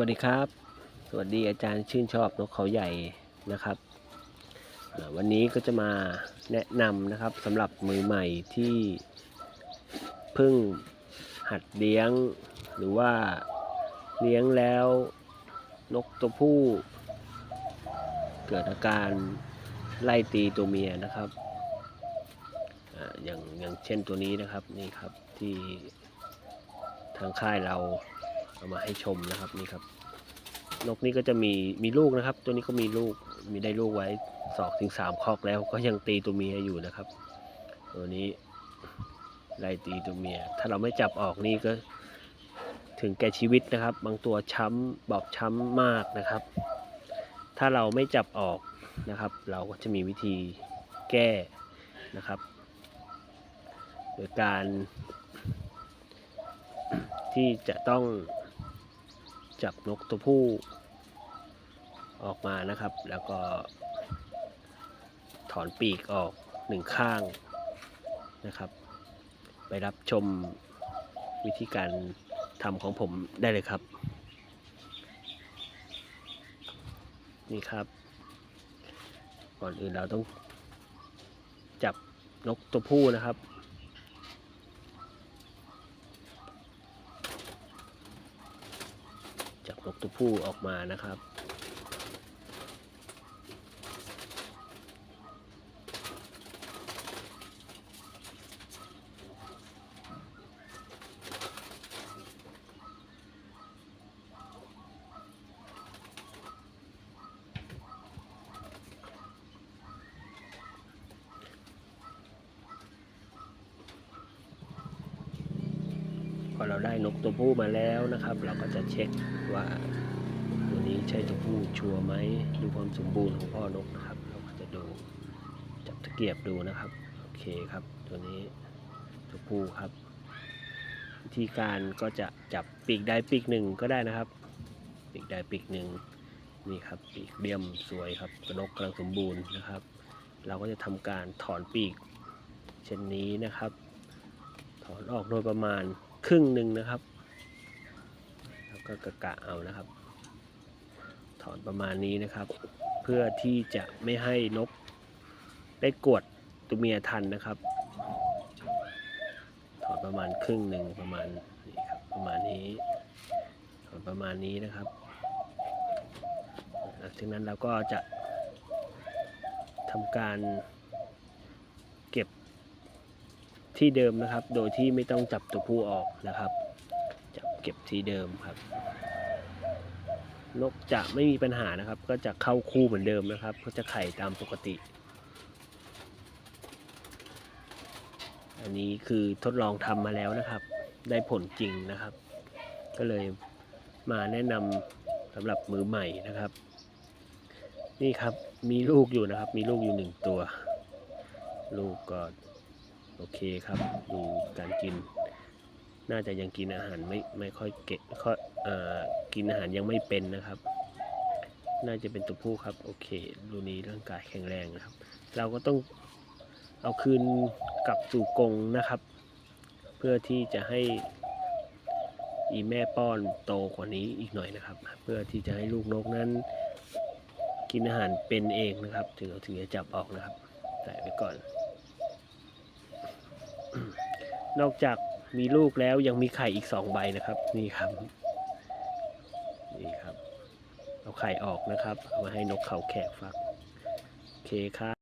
วัสดีครับ สวัสดีอาจารย์ชื่นชอบนกเขาใหญ่นะครับ วันนี้ก็จะมาแนะนำนะครับสำหรับมือใหม่ที่เพิ่งหัดเลี้ยง หรือว่าเลี้ยงแล้วนกตัวผู้ เกิดอาการไล่ตีตัวเมียนะครับอย่างอย่างเช่นตัวนี้นะครับนี่ครับที่ทางค่ายเรา เอามาให้ชมนะครับนี่ครับ นกนี้ก็จะมีมีลูกนะครับ ตัวนี้ก็มีลูกมีได้ลูกไว้สองถึงสามคอกแล้ว ก็ยังตีตัวเมียอยู่นะครับ ตัวนี้ไล่ตีตัวเมีย ถ้าเราไม่จับออกนี่ก็ ถึงแก่ชีวิตนะครับ บางตัวช้ำบอบช้ำมากนะครับ ถ้าเราไม่จับออกนะครับ เราก็จะมีวิธีแก้นะครับ โดยการที่จะต้อง จับนกตัวผู้ออกมานะครับ แล้วก็ ถอนปีกออกหนึ่งข้างนะครับ ไปรับชมวิธีการทำของผมได้เลยครับ นี่ครับ ก่อนอื่นเราต้องจับนกตัวผู้นะครับ จับนก ตัวผู้ออกมานะครับ พอเราได้นกตัวผู้มาแล้วนะครับ เราก็จะเช็คว่าตัวนี้ใช่ตัวผู้ชัวร์ไหมดูความสมบูรณ์ของพ่อนกนะครับ เราก็จะดูจับตะเกียบดูนะครับโอเคครับ ตัวนี้ตัวผู้ครับวิธีการก็จะจับปีกใดปีกหนึ่งก็ได้นะครับ ปีกใดปีกหนึ่งนี่ครับปีกเบี่ยมสวยครับนกกำลังสมบูรณ์นะครับ เราก็จะทำการถอนปีกเช่นนี้นะครับ ถอนออกโดยประมาณ ครึ่งหนึ่งนะครับ แล้วก็กะกะเอานะครับ ถอนประมาณนี้นะครับ เพื่อที่จะไม่ให้นกได้กวดตัวเมียทันนะครับ ถอนประมาณครึ่งหนึ่งประมาณนี้ครับประมาณนี้ถอนประมาณนี้นะครับหลังจากนั้นเราก็จะทำการเก็บ ที่เดิมนะครับ โดยที่ไม่ต้องจับตัวผู้ออกนะครับ จับเก็บที่เดิมครับ นกจะไม่มีปัญหานะครับ ก็จะเข้าคู่เหมือนเดิมนะครับ ก็จะไข่ตามปกติ อันนี้คือทดลองทำมาแล้วนะครับ ได้ผลจริงนะครับ ก็เลยมาแนะนำสำหรับมือใหม่นะครับ นี่ครับมีลูกอยู่นะครับ มีลูกอยู่หนึ่งตัว ลูกก็ โอเคครับดูการกิน น่าจะยังกินอาหารไม่ไม่ค่อยเก่งค่อยเอ่อกินอาหารยังไม่เป็นนะครับ น่าจะเป็นตัวผู้ครับโอเคดูนี้ร่างกายแข็งแรงนะครับ เราก็ต้องเอาคืนกลับสู่กรงนะครับ เพื่อที่จะให้อีแม่ป้อนโตกว่านี้อีกหน่อยนะครับ เพื่อที่จะให้ลูกนกนั้น กินอาหารเป็นเองนะครับ ถึงถึงจะจับออกนะครับใส่ไว้ก่อน นอกจากมีลูกแล้วยังมีไข่อีกสองใบนะครับ นี่ครับ นี่ครับ เอาไข่ออกนะครับเอามาให้นกเขาแขกฟัก โอเคครับ